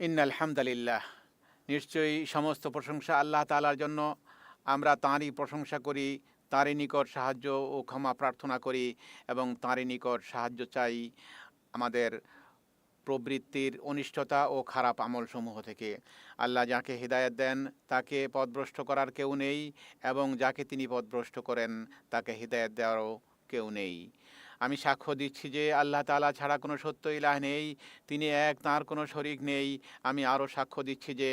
In আলহামদুলিল্লাহ। নিশ্চয়ই সমস্ত প্রশংসা আল্লাহ তালার জন্য। আমরা তাঁরই প্রশংসা করি, তাঁরই নিকট সাহায্য ও ক্ষমা প্রার্থনা করি এবং তাঁরই নিকট সাহায্য চাই আমাদের প্রবৃত্তির অনিষ্টতা ও খারাপ আমলসমূহ থেকে। আল্লাহ যাকে হৃদায়ত দেন, তাকে পথভ্রষ্ট করার কেউ নেই এবং যাকে তিনি পথভ্রষ্ট করেন, তাকে হৃদায়ত দেওয়ারও কেউ নেই। আমি সাক্ষ্য দিচ্ছি যে আল্লাহ তালা ছাড়া কোনো সত্য ইলাহ নেই, তিনি এক, তাঁর কোনো শরিক নেই। আমি আরও সাক্ষ্য দিচ্ছি যে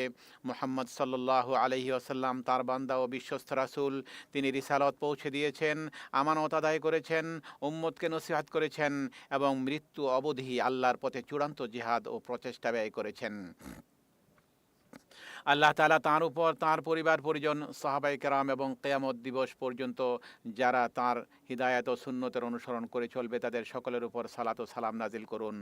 মোহাম্মদ সাল্লাহ আলহি আসাল্লাম তার বান্দা ও বিশ্বস্ত রাসুল, তিনি রিসালত পৌঁছে দিয়েছেন, আমানত আদায় করেছেন উম্মদকে নসিহাত করেছেন এবং মৃত্যু অবধি আল্লাহর পথে চূড়ান্ত জিহাদ ও প্রচেষ্টা ব্যয় করেছেন। আল্লাহ তালা তাঁর উপর তাঁর পরিবার, পরিজন সাহাবাই কেরাম এবং কেয়ামত দিবস পর্যন্ত যারা তাঁর হৃদায়ত ও সুন্নতের অনুসরণ করে চলবে তাদের সকলের উপর সালাত ও সালাম নাজিল করুন।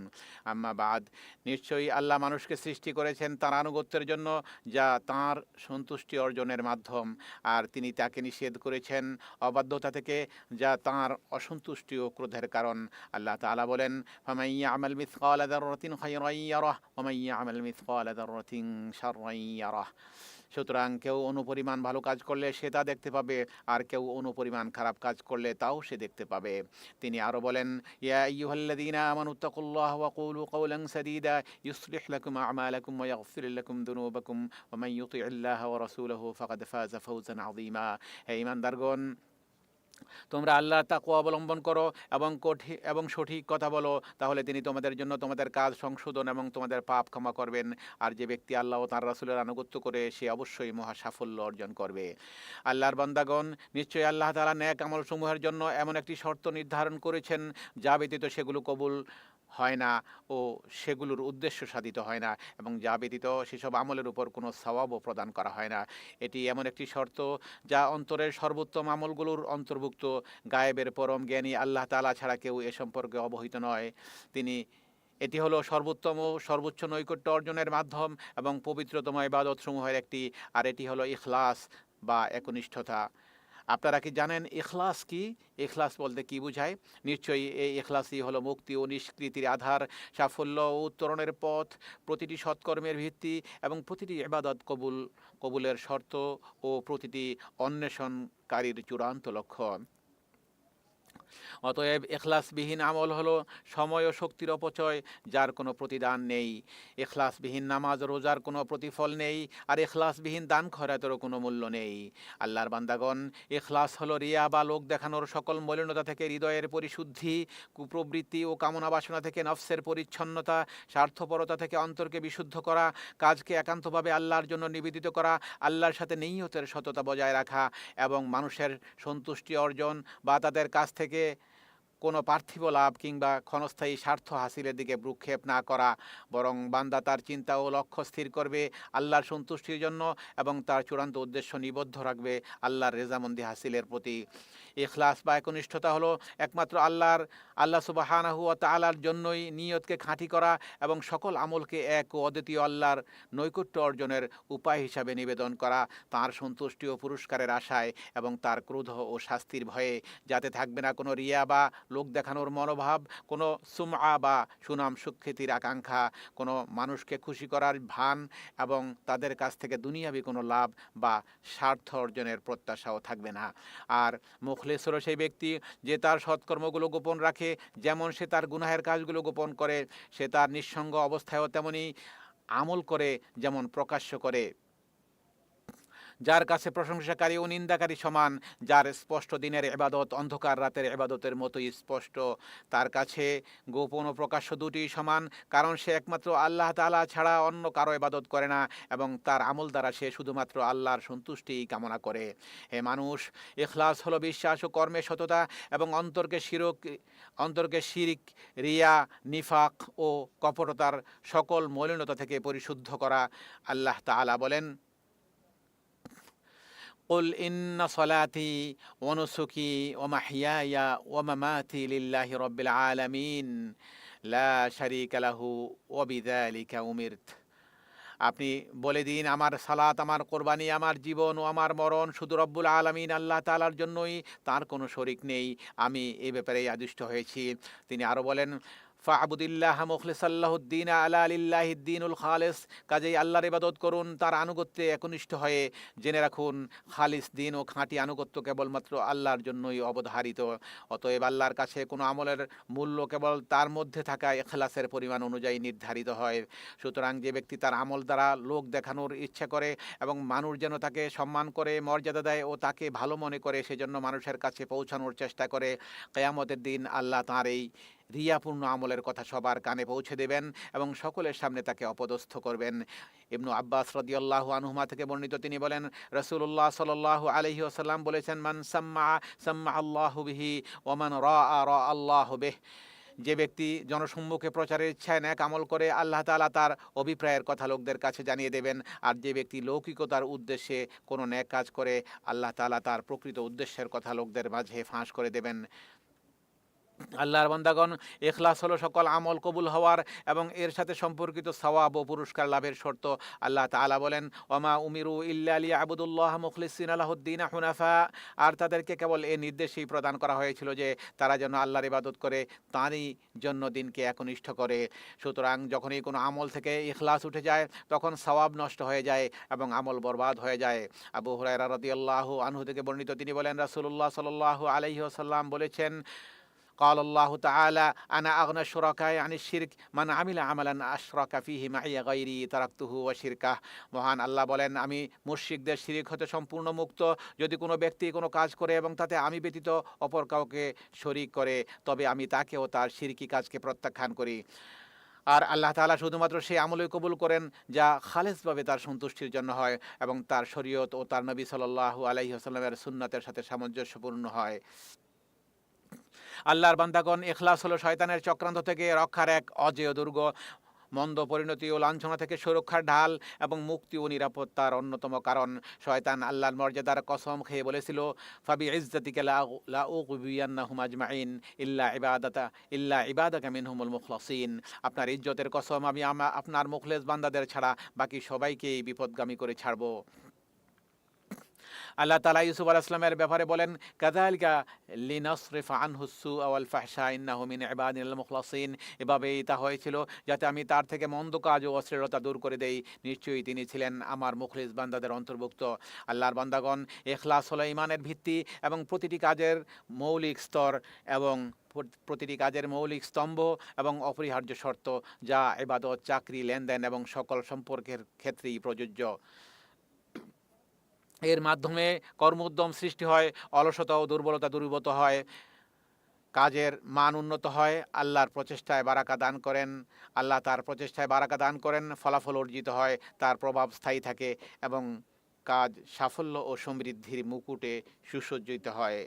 আম্মা বাদ, নিশ্চয়ই আল্লাহ মানুষকে সৃষ্টি করেছেন তাঁর আনুগত্যের জন্য যা তাঁর সন্তুষ্টি অর্জনের মাধ্যম। আর তিনি তাকে নিষেধ করেছেন অবাধ্যতা থেকে যা তাঁর অসন্তুষ্টি ও ক্রোধের কারণ। আল্লাহ তালা বলেন ফামাইয়া আমাল ওমাইয়া আমাল মিসকাল আদারতিন শাররাইয়ারহ সুতরাং কেউ অনুপরিমাণ ভালো কাজ করলে সে তা দেখতে পাবে, আর কেউ অনুপরিমাণ খারাপ কাজ করলে তাও সে দেখতে পাবে। তিনি আরও বলেন, ইয়া আইয়ুহাল্লাযীনা আমানু তাকুল্লাহ ওয়া কুলু কাওলান সাদীদা, ইউসলিহ লাকুম আ'মালাকুম ওয়া ইয়াগফির লাকুম দুনুবাকুম, ওয়া মান ইউতি'িল্লাহা ওয়া রাসূলাহু ফাকাদ ফাযা ফাওজান আযীমা। তোমরা আল্লাহ তাকু অবলম্বন করো এবং কঠিন এবং সঠিক কথা বলো, তাহলে তিনি তোমাদের জন্য তোমাদের কাজ সংশোধন এবং তোমাদের পাপ ক্ষমা করবেন। আর যে ব্যক্তি আল্লাহ ও তাঁর রাসুলের আনুগত্য করে, সে অবশ্যই মহা সাফল্য অর্জন করবে। আল্লাহর বান্দাগণ, নিশ্চয়ই আল্লাহ তালা ন্যাক আমল সমূহের জন্য এমন একটি শর্ত নির্ধারণ করেছেন, যা ব্যতীত সেগুলো কবুল হয় না ও সেগুলোর উদ্দেশ্য সাধিত হয় না এবং যা ব্যতীত সেসব আমলের উপর কোনো সওয়াবও প্রদান করা হয় না। এটি এমন একটি শর্ত যা অন্তরের সর্বোত্তম আমলগুলোর অন্তর্ভুক্ত। গায়েবের পরম জ্ঞানী আল্লাহ তালা ছাড়া কেউ এ সম্পর্কে অবহিত নয়। তিনি, এটি হলো সর্বোত্তম ও সর্বোচ্চ নৈকট্য অর্জনের মাধ্যম এবং পবিত্রতম ইবাদতসমূহের একটি, আর এটি হলো ইখলাস বা একনিষ্ঠতা। আপনারা কি জানেন এখলাস কি? এখলাস বলতে কি বোঝায়? নিশ্চয়ই এই এখলাসই হলো মুক্তি ও নিষ্কৃতির আধার, সাফল্য ও উত্তরণের পথ, প্রতিটি সৎকর্মের ভিত্তি এবং প্রতিটি এবাদত কবুল, কবুলের শর্ত ও প্রতিটি অন্বেষণকারীর চূড়ান্ত লক্ষ্য। অতএব এখলাসবিহীন আমল হলো সময় ও শক্তির অপচয়, যার কোনো প্রতিদান নেই। এখলাসবিহীন নামাজ, রোজার কোনো প্রতিফল নেই, আর এখলাসবিহীন দান খরাতেরও কোনো মূল্য নেই। আল্লাহর বান্দাগণ এখলাস হলো রিয়া বা লোক দেখানোর সকল মলিনতা থেকে হৃদয়ের পরিশুদ্ধি, কুপ্রবৃত্তি ও কামনা বাসনা থেকে নফসের পরিচ্ছন্নতা, স্বার্থপরতা থেকে অন্তরকে বিশুদ্ধ করা, কাজকে একান্তভাবে আল্লাহর জন্য নিবেদিত করা, আল্লাহর সাথে নিয়তের সততা বজায় রাখা এবং মানুষের সন্তুষ্টি অর্জন বা তাদের কাছ থেকে কোনো পার্থিব লাভ কিংবা ক্ষণস্থায়ী স্বার্থ হাসিলের দিকে ভ্রুক্ষেপ না করা, বরং বান্দা তার চিন্তা ও লক্ষ্য স্থির করবে আল্লাহর সন্তুষ্টির জন্য এবং তার চূড়ান্ত উদ্দেশ্য নিবদ্ধ রাখবে আল্লাহর রেজামন্দি হাসিলের প্রতি। ইখলাস বা একনিষ্ঠতা হলো একমাত্র আল্লাহর, আল্লাহ সুবাহানাহু তালার জন্যই নিয়তকে খাঁটি করা এবং সকল আমলকে এক ও অদ্বিতীয় আল্লাহর নৈকট্য অর্জনের উপায় হিসাবে নিবেদন করা তার সন্তুষ্টি ও পুরস্কারের আশায় এবং তার ক্রোধ ও শাস্তির ভয়ে। যাতে থাকবে না কোনো রিয়া বা লোক দেখানোর মনোভাব, কোনো সুমআ বা সুনাম সুখ্যাতির আকাঙ্ক্ষা, কোনো মানুষকে খুশি করার ভান এবং তাদের কাছ থেকে দুনিয়াবি কোনো লাভ বা স্বার্থ অর্জনের প্রত্যাশাও থাকবে না। আর মুখলেস হলো সেই ব্যক্তি যে তার সৎকর্মগুলো গোপন রাখে, যেমন সে তার গুনাহের কাজগুলো গোপন করে, সে তার নিঃসঙ্গ অবস্থায়ও তেমনই আমল করে, যেমন প্রকাশ্য করে। যার কাছে প্রশংসাকারী ও নিন্দাকারী সমান, যার স্পষ্ট দিনের এবাদত অন্ধকার রাতের এবাদতের মতোই স্পষ্ট। তার কাছে গোপন ও প্রকাশ্য দুটি সমান, কারণ সে একমাত্র আল্লাহ তালা ছাড়া অন্য কারও এবাদত করে না এবং তার আমল দ্বারা সে শুধুমাত্র আল্লাহর সন্তুষ্টিই কামনা করে। হে মানুষ এখলাস হলো বিশ্বাস ও কর্মে সততা এবং অন্তরকে শিরক, অন্তরকে শিরিক, রিয়া, নিফাক ও কপটতার সকল মলিনতা থেকে পরিশুদ্ধ করা। আল্লাহ তালা বলেন قل إن صلاتي ونسكي ومحياي ومماتي لله رب العالمين لا شريك له وبذلك أمرت আপনি বলে দিন আমার সালাত আমার কোরবানি আমার জীবন ও আমার মরণ শুধু রব্বুল আলমিন আল্লাহ তালার জন্যই তার কোনো শরিক নেই আমি এ ব্যাপারে আদিষ্ট হয়েছি তিনি আরও বলেন ফাবুদিল্লাহ মুখলিসাল্লাহুদ্দিন আলা আলিল্লাহিদ্দিনুল খালেস। কাজেই আল্লাহর ইবাদত করুন, তার আনুগত্যে একনিষ্ঠ হয়ে জেনে রাখুন, খালিস দিন ও খাঁটি আনুগত্য কেবলমাত্র আল্লাহর জন্যই অবধারিত। অতএব আল্লাহর কাছে কোনো আমলের মূল্য কেবল তার মধ্যে থাকা এখলাসের পরিমাণ অনুযায়ী নির্ধারিত হয়। সুতরাং যে ব্যক্তি তার আমল দ্বারা লোক দেখানোর ইচ্ছা করে এবং মানুষ যেন তাকে সম্মান করে, মর্যাদা দেয় ও তাকে ভালো মনে করে, সেজন্য মানুষের কাছে পৌঁছানোর চেষ্টা করে, কেয়ামতের দিন আল্লাহ তাঁর এই রিয়াপূর্ণ আমলের কথা সবার কানে পৌঁছে দেবেন এবং সকলের সামনে তাকে অপদস্থ করবেন। ইবনু আব্বাস রদিয়াল্লাহু আনহুমা থেকে বর্ণিত তিনি বলেন রসুল্লাহ সাল্লাহ আলহি আসাল্লাম বলেছেন, মান সাম্মা সাম্মা আল্লাহ বিহি ওমান র র আল্লাহ বেহ। যে ব্যক্তি জনসম্মুখে প্রচারের ইচ্ছায় ন্যাক আমল করে, আল্লাহ তালা তার অভিপ্রায়ের কথা লোকদের কাছে জানিয়ে দেবেন। আর যে ব্যক্তি লৌকিকতার উদ্দেশ্যে কোনো ন্যাক কাজ করে, আল্লাহ তালা তার প্রকৃত উদ্দেশ্যের কথা লোকদের মাঝে ফাঁস করে দেবেন। আল্লাহর বান্দাগণ এখলাস হলো সকল আমল কবুল হওয়ার এবং এর সাথে সম্পর্কিত সওয়াব ও পুরস্কার লাভের শর্ত। আল্লাহ তাআলা বলেন, ওমা উমিরু ইল্লা আলী আবুদুল্লাহ মুখলিসিন আলাহুদ্দিন হুনাফা। আর তাদেরকে কেবল এ নির্দেশই প্রদান করা হয়েছিল যে, তারা যেন আল্লাহর ইবাদত করে, তাঁরই জন্য দিনকে একনিষ্ঠ করে। সুতরাং যখনই কোনো আমল থেকে ইখলাস উঠে যায়, তখন সওয়াব নষ্ট হয়ে যায় এবং আমল বরবাদ হয়ে যায়। আবু হুরায়রা রাদিয়াল্লাহু আনহু থেকে বর্ণিত তিনি বলেন, রাসূলুল্লাহ সাল্লাল্লাহু আলাইহি ওয়াসাল্লাম বলেছেন قال الله تعالى أنا أغنى الشركاء عن الشرك من عمل عملا أشرك فيه معي غيري تركته وشركه মহান আল্লাহ বলেন আমি মুশরিকদের শিরিক হতে সম্পূর্ণ মুক্ত যদি কোনো ব্যক্তি কোনো কাজ করে এবং তাতে আমি ব্যতীত অপর কাউকে শরিক করে তবে আমি তাকেও তার শিরকি কাজকে প্রত্যাখ্যান করি আর আল্লাহ তাআলা শুধুমাত্র সেই আমলে কবুল করেন যা খালেসভাবে তার সন্তুষ্টির জন্য হয় এবং তার শরীয়ত ও তার নবী সাল্লাল্লাহু আলাইহি ওয়াসাল্লামের সুন্নাতের সাথে সামঞ্জস্যপূর্ণ হয় আল্লাহর বান্দাগণ এখলাস হলো শয়তানের চক্রান্ত থেকে রক্ষার এক অজেয় দুর্গ। মন্দ পরিণতি ও লাঞ্ছনা থেকে সুরক্ষার ঢাল এবং মুক্তি ও নিরাপত্তার অন্যতম কারণ। শয়তান আল্লাহর মর্যাদার কসম খেয়ে বলেছিল, ফাবি ইজ্জাতিকে আজমাইন ইল্লা ইবাদাতা, ইল্লা ইবাদাকা মিনহুমুল মুখলাসিন। আপনার ইজ্জতের কসম আমি, আপনার মুখলেস বান্দাদের ছাড়া বাকি সবাইকেই বিপদগামী করে ছাড়বো। আল্লাহ তালা ইউসুফ আলাইসলামের ব্যাপারে বলেন কাদালিকা লিনসরিফ আনহুসু আওয়াল ফাহশা ইন্নাহু মিন ইবাদিল মুখলাসিন। এভাবেই তা হয়েছিল যাতে আমি তার থেকে মন্দ কাজ ও অশ্লীলতা দূর করে দেই। নিশ্চয়ই তিনি ছিলেন আমার মুখলিস বান্দাদের অন্তর্ভুক্ত। আল্লাহর বান্দাগণ এখলাস হলো ইমানের ভিত্তি এবং প্রতিটি কাজের মৌলিক স্তর এবং প্রতিটি কাজের মৌলিক স্তম্ভ এবং অপরিহার্য শর্ত যা এবাদত চাকরি, লেনদেন এবং সকল সম্পর্কের ক্ষেত্রেই প্রযোজ্য। এর মাধ্যমে কর্মোদ্যম সৃষ্টি হয়, অলসতা ও দুর্বলতা দূরীভূত হয়, কাজের মান উন্নত হয়, আল্লাহর প্রচেষ্টায় বারাকা দান করেন, আল্লাহ তার প্রচেষ্টায় বারাকা দান করেন, ফলাফল অর্জিত হয়, তার প্রভাব স্থায়ী থাকে এবং কাজ সাফল্য ও সমৃদ্ধির মুকুটে সুসজ্জিত হয়।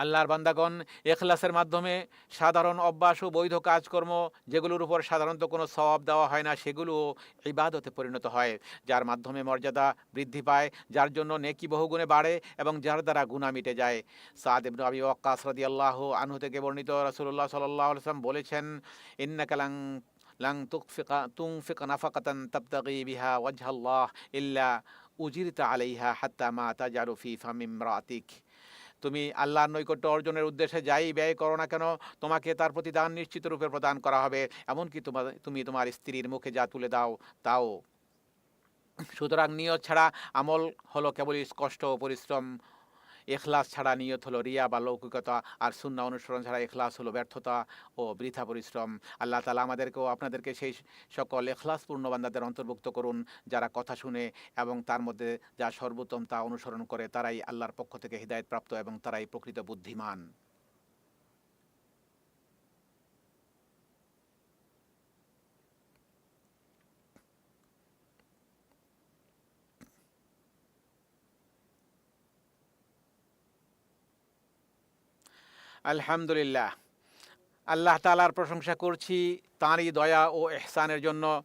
আল্লাহর বান্দাগণ, এখলাসের মাধ্যমে সাধারণ অভ্যাস ও বৈধ কাজকর্ম যেগুলোর উপর সাধারণত কোনো সওয়াব দেওয়া হয় না, সেগুলো ইবাদতে পরিণত হয়, যার মাধ্যমে মর্যাদা বৃদ্ধি পায়, যার জন্য নেকি বহুগুণে বাড়ে এবং যার দ্বারা গুণা মিটে যায়। সাদ ইবনু আবি ওয়াক্কাস রাদিয়াল্লাহু আনহু থেকে বর্ণিত রাসূলুল্লাহ সাল্লাল্লাহু আলাইহি ওয়াসাল্লাম বলেছেন, ইন্নাকা লাং তুকফিকা, তুনফিক নাফাকাতান তাবতাগি বিহা ওয়াজহাল্লাহ ইল্লা উজিরতা আলাইহা হাত্তা মা তাজারু ফি ফামিমরাতিক তুমি আল্লাহর নৈকট্য অর্জনের উদ্দেশ্যে যাই ব্যয় করো না কেন, তোমাকে তার প্রতি দান নিশ্চিত রূপে প্রদান করা হবে। এমনকি তোমার, তুমি তোমার স্ত্রীর মুখে যা তুলে দাও, তাও। সুতরাং নিয়ত ছাড়া আমল হলো কেবলই কষ্ট ও পরিশ্রম। এখলাস ছাড়া নিয়ত হলো রিয়া বা লৌকিকতা আর শূন্য অনুসরণ ছাড়া এখলাস হলো ব্যর্থতা ও বৃথা পরিশ্রম। আল্লাহ তালা আমাদেরকেও আপনাদেরকে সেই সকল এখলাসপূর্ণ বান্দাদের অন্তর্ভুক্ত করুন, যারা কথা শুনে এবং তার মধ্যে যা সর্বোত্তম তা অনুসরণ করে, তারাই আল্লাহর পক্ষ থেকে হৃদায়তপ্রাপ্ত এবং তারাই প্রকৃত বুদ্ধিমান। আলহামদুলিল্লাহ। আল্লাহ তালার প্রশংসা করছি, তাঁরই দয়া ও এহসানের জন্য।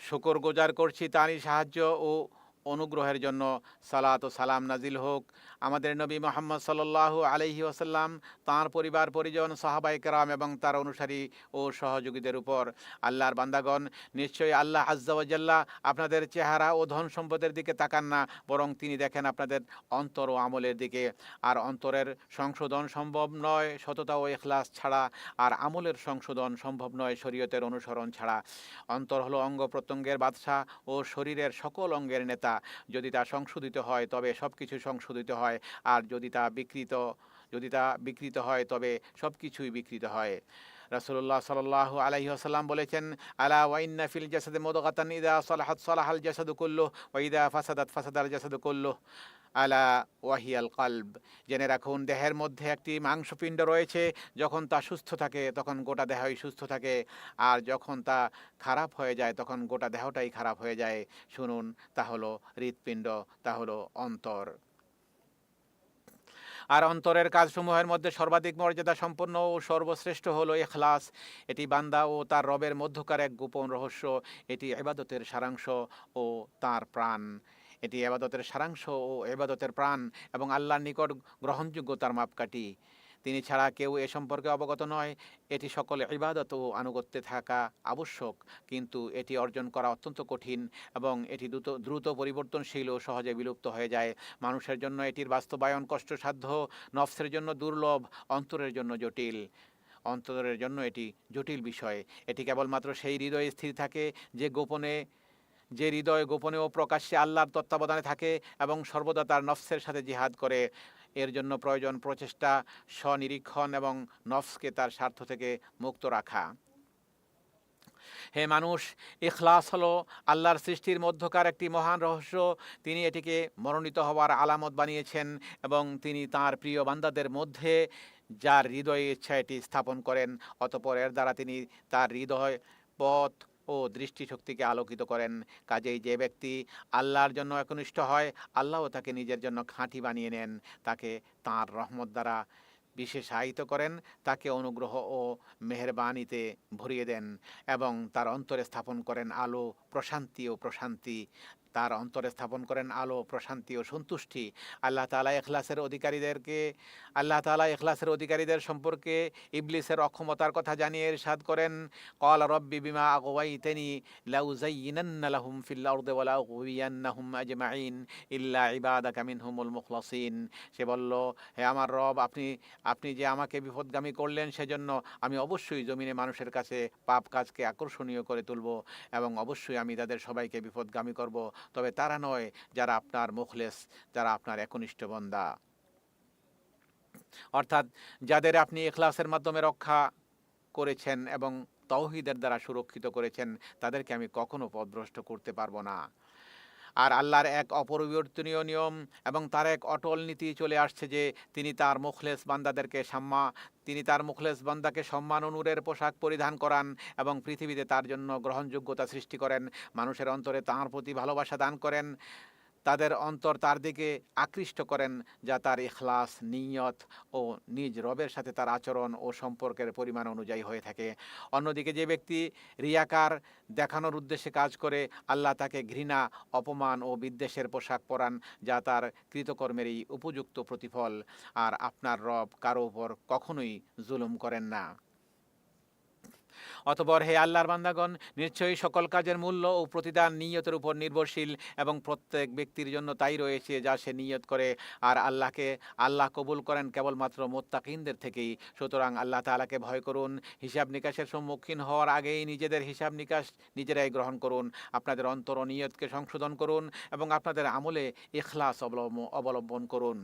শুকর গোজার করছি, তাঁরই সাহায্য ও অনুগ্রহের জন্য সালাত ও সালাম নাজিল হোক। আমাদের নবী মোহাম্মদ সাল্লাহ আলহি ওসাল্লাম তাঁর পরিবার, পরিজন সাহাবাই কেরাম এবং তার অনুসারী ও সহযোগীদের উপর। আল্লাহর বান্দাগণ, নিশ্চয়ই আল্লাহ আজ্জাওয়াজাল্লাহ আপনাদের চেহারা ও ধন সম্পদের দিকে তাকান না, বরং তিনি দেখেন আপনাদের অন্তর ও আমলের দিকে। আর অন্তরের সংশোধন সম্ভব নয়, সততা ও এখলাস ছাড়া, আর আমলের সংশোধন সম্ভব নয়, শরীয়তের অনুসরণ ছাড়া। অন্তর হলো অঙ্গ প্রত্যঙ্গের বাদশা ও শরীরের সকল অঙ্গের নেতা। যদি তা সংশোধিত হয়, তবে সব কিছু সংশোধিত হয়। আর যদি তা বিকৃত, যদি তা বিকৃত হয়, তবে সব কিছুই বিকৃত হয়। রাসুল্লাহ সাল্লাহ আলহি আসাল্লাম বলেছেন, আলা ওয়াইন্না ফিল জাসাদে মোদগাতান ইদা সালাহাত সালাহাল জাসাদু করল ওয়াইদা ফাসাদাত ফাসাদাল জাসাদু কুল্লু আলা ওয়াহিয়াল কালব। জেনে রাখুন, দেহের মধ্যে একটি মাংসপিণ্ড রয়েছে, যখন তা সুস্থ থাকে, তখন গোটা দেহই সুস্থ থাকে। আর যখন তা খারাপ হয়ে যায়, তখন গোটা দেহটাই খারাপ হয়ে যায়। শুনুন, তা হলো হৃৎপিণ্ড, তা হলো অন্তর। আর অন্তরের কাজসমূহের মধ্যে সর্বাধিক মর্যাদা সম্পন্ন ও সর্বশ্রেষ্ঠ হলো এখলাস এটি বান্দা ও তার রবের মধ্যকার এক গোপন রহস্য। এটি এবাদতের সারাংশ ও তার প্রাণ। এটি এবাদতের সারাংশ ও এবাদতের প্রাণ এবং আল্লাহর নিকট গ্রহণযোগ্যতার মাপকাঠি। তিনি ছাড়া কেউ এ সম্পর্কে অবগত নয়। এটি সকলে ইবাদত ও আনুগত্যে থাকা আবশ্যক, কিন্তু এটি অর্জন করা অত্যন্ত কঠিন এবং এটি দ্রুত দ্রুত পরিবর্তনশীল ও সহজে বিলুপ্ত হয়ে যায়। মানুষের জন্য এটির বাস্তবায়ন কষ্টসাধ্য, নফসের জন্য দুর্লভ, অন্তরের জন্য জটিল। অন্তরের জন্য এটি জটিল বিষয়। এটি কেবলমাত্র সেই হৃদয়ে স্থির থাকে যে গোপনে যে হৃদয় গোপনে ও প্রকাশ্যে আল্লাহর তত্ত্বাবধানে থাকে এবং সর্বদা তার নফসের সাথে জিহাদ করে, এর জন্য প্রয়োজন প্রচেষ্টা, স্বনিরীক্ষণ এবং নফসকে তার স্বার্থ থেকে মুক্ত রাখা। হে মানুষ, ইখলাস হলো আল্লাহর সৃষ্টির মধ্যকার একটি মহান রহস্য। তিনি এটিকে মনোনীত হওয়ার আলামত বানিয়েছেন এবং তিনি তার প্রিয় বান্দাদের মধ্যে যার হৃদয়ে ইচ্ছা এটি স্থাপন করেন, অতপর এর দ্বারা তিনি তার হৃদয় পথ ও দৃষ্টিশক্তিকে আলোকিত করেন। কাজেই যে ব্যক্তি আল্লাহর জন্য একনিষ্ঠ হয়, আল্লাহও তাকে নিজের জন্য খাঁটি বানিয়ে নেন। তাকে তাঁর রহমত দ্বারা বিশেষায়িত করেন, তাকে অনুগ্রহ ও মেহরবানিতে ভরিয়ে দেন এবং তার অন্তরে স্থাপন করেন আলো, প্রশান্তি ও প্রশান্তি। তার অন্তরে স্থাপন করেন আলো, প্রশান্তি ও সন্তুষ্টি। আল্লাহ তালা এখলাসের অধিকারীদেরকে, আল্লাহ তালা এখলাসের অধিকারীদের সম্পর্কে ইবলিসের অক্ষমতার কথা জানিয়ে ইরশাদ করেন। কল রব্বি বিমা আগওয়াই তেনি লাউজাইনান্নালাহুম ফিল আরদে ওয়ালা উবিয়ান্নাহুম আজমাইন ইল্লা ইবাদাকা মিনহুমুল মুখলাসিন। সে বলল, হে আমার রব, আপনি আপনি যে আমাকে বিপদগামী করলেন সেজন্য আমি অবশ্যই জমিনে মানুষের কাছে পাপ কাজকে আকর্ষণীয় করে তুলব এবং অবশ্যই আমি তাদের সবাইকে বিপদগামী করব। তবে তারা নয় যারা আপনার মুখলেস, যারা আপনার একনিষ্ঠ বন্দা। অর্থাৎ যাদের আপনি এখলাসের মাধ্যমে রক্ষা করেছেন এবং তৌহিদের দ্বারা সুরক্ষিত করেছেন, তাদেরকে আমি কখনো পদভ্রষ্ট করতে পারব না। আর আল্লাহর এক অপরিবর্তনীয় নিয়ম এবং তার এক অটল নীতি চলে আসছে যে তিনি তার মুখলেস বান্দাদেরকে সাম্মা, তিনি তার মুখলেস বান্দাকে সম্মান অনুরের পোশাক পরিধান করান এবং পৃথিবীতে তার জন্য গ্রহণযোগ্যতা সৃষ্টি করেন। মানুষের অন্তরে তাঁর প্রতি ভালোবাসা দান করেন। তাদের অন্তর তার দিকে আকৃষ্ট করেন, যা তার ইখলাস, নিয়ত ও নিজ রবের সাথে তার আচরণ ও সম্পর্কের পরিমাণ অনুযায়ী হয়ে থাকে। অন্যদিকে যে ব্যক্তি রিয়াকার দেখানোর উদ্দেশ্যে কাজ করে, আল্লাহ তাকে ঘৃণা, অপমান ও বিদ্বেষের পোশাক পরান, যা তার কৃতকর্মেরই উপযুক্ত প্রতিফল। আর আপনার রব কারও উপর কখনোই জুলুম করেন না। অতপর হে আল্লাহর বান্দাগণ, নিশ্চয়ই সকল কাজের মূল্য ও প্রতিদান নিয়তের উপর নির্ভরশীল এবং প্রত্যেক ব্যক্তির জন্য তাই রয়েছে যা সে নিয়ত করে। আর আল্লাহকে আল্লাহ কবুল করেন কেবলমাত্র মোত্তাকিনদের থেকেই। সুতরাং আল্লাহ তালাকে ভয় করুন, হিসাব নিকাশের সম্মুখীন হওয়ার আগেই নিজেদের হিসাব নিকাশ নিজেরাই গ্রহণ করুন। আপনাদের অন্তর নিয়তকে সংশোধন করুন এবং আপনাদের আমলে ইখলাস অবলম্বন অবলম্বন করুন।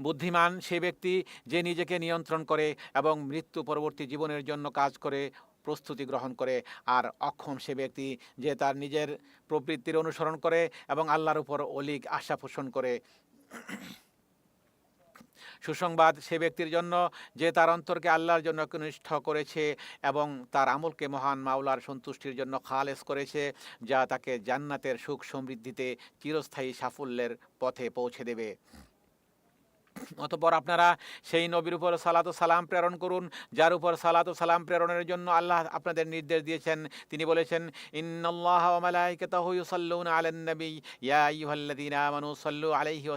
বুদ্ধিমান সে ব্যক্তি যে নিজেকে নিয়ন্ত্রণ করে এবং মৃত্যু পরবর্তী জীবনের জন্য কাজ করে, প্রস্তুতি গ্রহণ করে। আর অক্ষম সে ব্যক্তি যে তার নিজের প্রবৃত্তির অনুসরণ করে এবং আল্লাহর উপর অলিক আশা পোষণ করে। সুসংবাদ, সে ব্যক্তির জন্য যে তার অন্তরকে আল্লাহর জন্য কনিষ্ঠ করেছে এবং তার আমলকে মহান মাওলার সন্তুষ্টির জন্য খালেস করেছে, যা তাকে জান্নাতের সুখ সমৃদ্ধিতে চিরস্থায়ী সাফল্যের পথে পৌঁছে দেবে। অতপর আপনারা সেই নবীর উপর সালাত সালাম প্রেরণ করুন, যার উপর সালাত সালাম প্রেরণের জন্য আল্লাহ আপনাদের নির্দেশ দিয়েছেন। তিনি বলেছেন, ইন্নাল্লাহ ওয়া মালাইকাতাহু নবী, ইয়া আইয়ুহাল্লাযীনা আমানু আলাইহি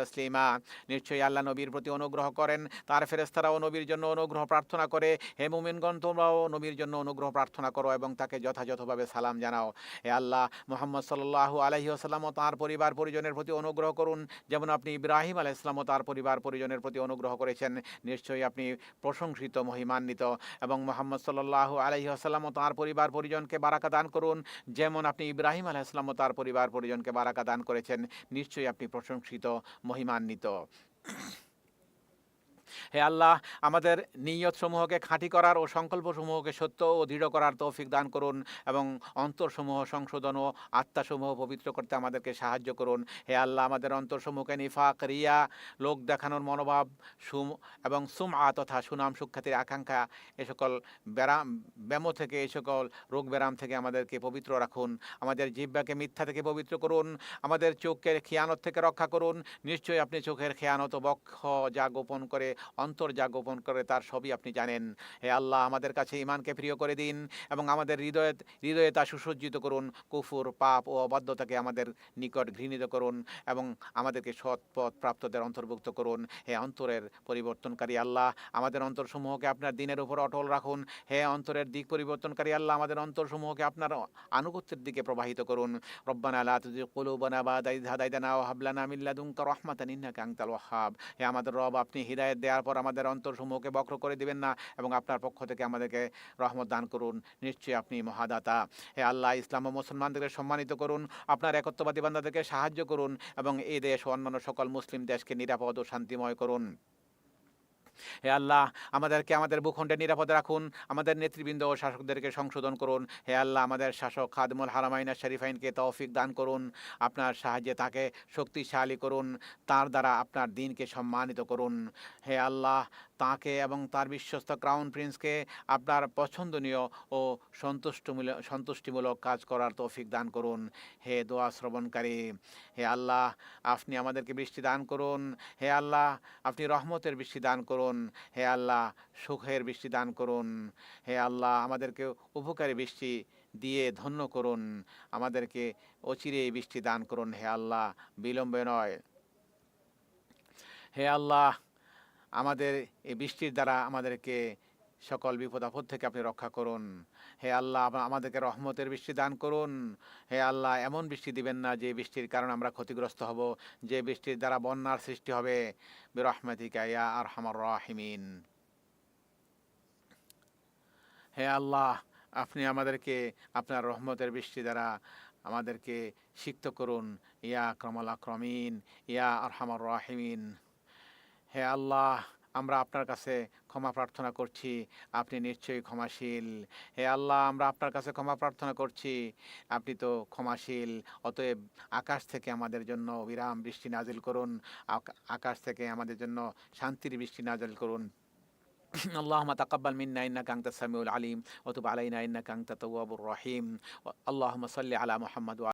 তাসলিমা। নিশ্চয়ই আল্লাহ নবীর প্রতি অনুগ্রহ করেন, তার ফেরেশতারাও নবীর জন্য অনুগ্রহ প্রার্থনা করে। হে মুমিনগণ, তোমরাও নবীর জন্য অনুগ্রহ প্রার্থনা করো এবং তাকে যথাযথভাবে সালাম জানাও। হে আল্লাহ মোহাম্মদ সাল্লাল্লাহু আলাইহি ওয়াসাল্লাম ও তাঁর পরিবার পরিজনের প্রতি অনুগ্রহ করুন। যেমন আপনি ইব্রাহিম আলাইহিস সালাম ও তার পরিবার পরিজনের প্রতি অনুগ্রহ করেছেন। নিশ্চয়ই আপনি প্রশংসিত, মহিমান্বিত এবং মোহাম্মদ সাল্লাহ আলহি আসাল্লাম তাঁর পরিবার পরিজনকে বারাকা দান করুন। যেমন আপনি ইব্রাহিম তাঁর তার পরিবার পরিজনকে বারাকা দান করেছেন, নিশ্চয়ই আপনি প্রশংসিত, মহিমান্বিত। হে আল্লাহ, আমাদের নিয়ত সমূহকে খাঁটি করার ও সংকল্প সমূহকে সত্য ও দৃঢ় করার তৌফিক দান করুন এবং অন্তরসমূহ সংশোধন ও আত্মাসমূহ পবিত্র করতে আমাদেরকে সাহায্য করুন। হে আল্লাহ, আমাদের অন্তরসমূহকে নিফাক, রিয়া, লোক দেখানোর মনোভাব, সুম এবং সুম আ তথা সুনাম সুখ্যাতির আকাঙ্ক্ষা এ সকল ব্যারাম ব্যাম থেকে এই সকল রোগ ব্যারাম থেকে আমাদেরকে পবিত্র রাখুন। আমাদের জিব্বাকে মিথ্যা থেকে পবিত্র করুন। আমাদের চোখকে খেয়ানত থেকে রক্ষা করুন। নিশ্চয়ই আপনি চোখের খেয়ানত বক্ষ যা গোপন করে অন্তর যা গোপন করে তার সবই আপনি জানেন। হে আল্লাহ, আমাদের কাছে ইমানকে প্রিয় করে দিন এবং আমাদের হৃদয়ে হৃদয়ে তা সুসজ্জিত করুন। কুফুর, পাপ ও অবাধ্যতাকে আমাদের নিকট ঘৃণিত করুন এবং আমাদেরকে সৎ পথ প্রাপ্তদের অন্তর্ভুক্ত করুন। হে অন্তরের পরিবর্তনকারী আল্লাহ, আমাদের অন্তরসমূহকে আপনার দিনের উপর অটল রাখুন। হে অন্তরের দিক পরিবর্তনকারী আল্লাহ, আমাদের অন্তরসমূহকে আপনার আনুগত্যের দিকে প্রবাহিত করুন। রব্বানা লা তুজি কুলুবানা বাদা ইয হাদাইতানা ওয়া হাব লানা মিন লাদুনকা রাহমাতান হে আমাদের রব, আপনি হিদায়াত দেওয়ার পর আমাদের অন্তরসমূহকে বক্র করে দিবেন না এবং আপনার পক্ষ থেকে আমাদেরকে রহমত দান করুন। নিশ্চয়ই আপনি মহাদাতা। হে আল্লাহ, ইসলাম ও মুসলমানদেরকে সম্মানিত করুন, আপনার একত্ববাদী বান্ধাদেরকে সাহায্য করুন এবং এই দেশ ও অন্যান্য সকল মুসলিম দেশকে নিরাপদ ও শান্তিময় করুন। হে আল্লাহ, আমাদেরকে আমাদের ভূখণ্ডে নিরাপদে রাখুন, আমাদের নেতৃবৃন্দ ও শাসকদেরকে সংশোধন করুন। হে আল্লাহ, আমাদের শাসক খাদমুল হারামাইনা শরীফাইনকে তৌফিক দান করুন, আপনার সাহায্যে তাকে শক্তিশালী করুন, তার দ্বারা আপনার দিনকে সম্মানিত করুন। হে আল্লাহ, তাকে এবং তার বিশ্বস্ত ক্রাউন প্রিন্সকে আপনার পছন্দনীয় ও সন্তুষ্টমূলক, সন্তুষ্টিমূলক কাজ করার তৌফিক দান করুন। হে দোয়া শ্রবণকারী, হে আল্লাহ, আপনি আমাদেরকে বৃষ্টি দান করুন। হে আল্লাহ, আপনি রহমতের বৃষ্টি দান করুন। হে আল্লাহ, সুখের বৃষ্টি দান করুন। হে আল্লাহ, আমাদেরকে উপকারী বৃষ্টি দিয়ে ধন্য করুন। আমাদেরকে অচিরে বৃষ্টি দান করুন, হে আল্লাহ, বিলম্বে নয়। হে আল্লাহ, আমাদের এই বৃষ্টির দ্বারা আমাদেরকে সকল বিপদ আপদ থেকে আপনি রক্ষা করুন। হে আল্লাহ আমাদেরকে রহমতের বৃষ্টি দান করুন। হে আল্লাহ, এমন বৃষ্টি দিবেন না যে বৃষ্টির কারণে আমরা ক্ষতিগ্রস্ত হব, যে বৃষ্টির দ্বারা বন্যার সৃষ্টি হবে। বিরহমাতিকা ইয়া আর হামার রাহিমিন। হে আল্লাহ, আপনি আমাদেরকে আপনার রহমতের বৃষ্টি দ্বারা আমাদেরকে সিক্ত করুন। ইয়া ক্রমল আক্রমিন, ইয়া আর হামার রাহিমিন। হে আল্লাহ আমরা আপনার কাছে ক্ষমা প্রার্থনা করছি আপনি নিশ্চয়ই ক্ষমাশীল হে আল্লাহ আমরা আপনার কাছে ক্ষমা প্রার্থনা করছি আপনি তো ক্ষমাশীল অতএব আকাশ থেকে আমাদের জন্য বিরাম বৃষ্টি নাজিল করুন আক- আকাশ থেকে আমাদের জন্য শান্তির বৃষ্টি নাজিল করুন اللهم تقبل منا انك انت السميع العليم وتب علينا انك انت التواب الرحيم اللهم صل على محمد وعلى